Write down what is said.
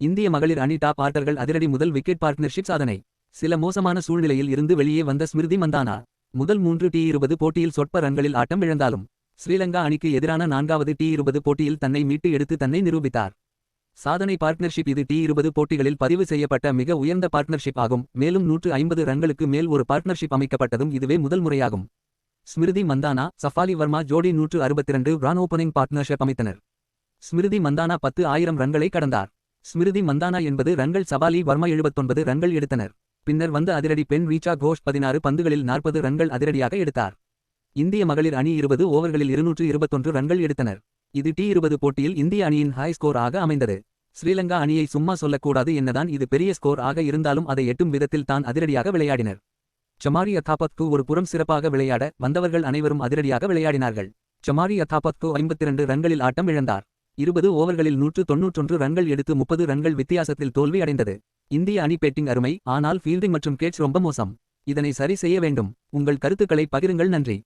இந்திய மகளிர் அணி டாப் ஆர்டர்கள் அதிரடி முதல் விக்கெட் பார்ட்னர்ஷிப் சாதனை. சில மோசமான சூழ்நிலையில் இருந்து வெளியே வந்த ஸ்மிருதி மந்தானா முதல் மூன்று டி இருபது போட்டியில் சொற்ப ரன்களில் ஆட்டம் இழந்தாலும் ஸ்ரீலங்கா அணிக்கு எதிரான நான்காவது டி இருபது போட்டியில் தன்னை மீட்டு எடுத்து தன்னை நிரூபித்தார். சாதனை பார்ட்னர்ஷிப் இது டி இருபது போட்டிகளில் பதிவு செய்யப்பட்ட மிக உயர்ந்த பார்ட்னர்ஷிப் ஆகும். மேலும் நூற்று ஐம்பது ரன்களுக்கு மேல் ஒரு பார்ட்னர்ஷிப் அமைக்கப்பட்டதும் இதுவே முதல் முறையாகும். ஸ்மிருதி மந்தானா சஃபாலி வர்மா ஜோடி நூற்று அறுபத்திரண்டு ரன் ஓப்பனிங் பார்ட்னர்ஷிப் அமைத்தனர். ஸ்மிருதி மந்தானா பத்து ஆயிரம் ரன்களை கடந்தார். ஸ்மிருதி மந்தானா என்பது ரன்கள் சபாலி வர்மா எழுபத்தொன்பது ரன்கள் எடுத்தனர். பின்னர் வந்த அதிரடி பெண் ரீச்சா கோஷ் பதினாறு பந்துகளில் நாற்பது ரன்கள் அதிரடியாக எடுத்தார். இந்திய மகளிர் அணி இருபது ஓவர்களில் இருநூற்று இருபத்தொன்று ரன்கள் எடுத்தனர். இது டி இருபது போட்டியில் இந்திய அணியின் ஹை ஸ்கோர் ஆக அமைந்தது. ஸ்ரீலங்கா அணியை சும்மா சொல்லக்கூடாது என்னதான் இது பெரிய ஸ்கோர் ஆக இருந்தாலும் அதை எட்டும் விதத்தில் தான் அதிரடியாக விளையாடினர். சமாரி அத்தாபத்கு ஒரு புறம் சிறப்பாக விளையாட வந்தவர்கள் அனைவரும் அதிரடியாக விளையாடினார்கள். சமாரி அத்தாபத்கு ஐம்பத்திரண்டு ரன்களில் ஆட்டம் இழந்தார். இருபது ஓவர்களில் நூற்று தொன்னூற்றொன்று ரன்கள் எடுத்து முப்பது ரன்கள் வித்தியாசத்தில் தோல்வி அடைந்தது. இந்திய அணி பேட்டிங் அருமை ஆனால் ஃபீல்டிங் மற்றும் கேட்ச் ரொம்ப மோசம். இதனை சரி செய்ய வேண்டும். உங்கள் கருத்துக்களை பகிருங்கள் நன்றி.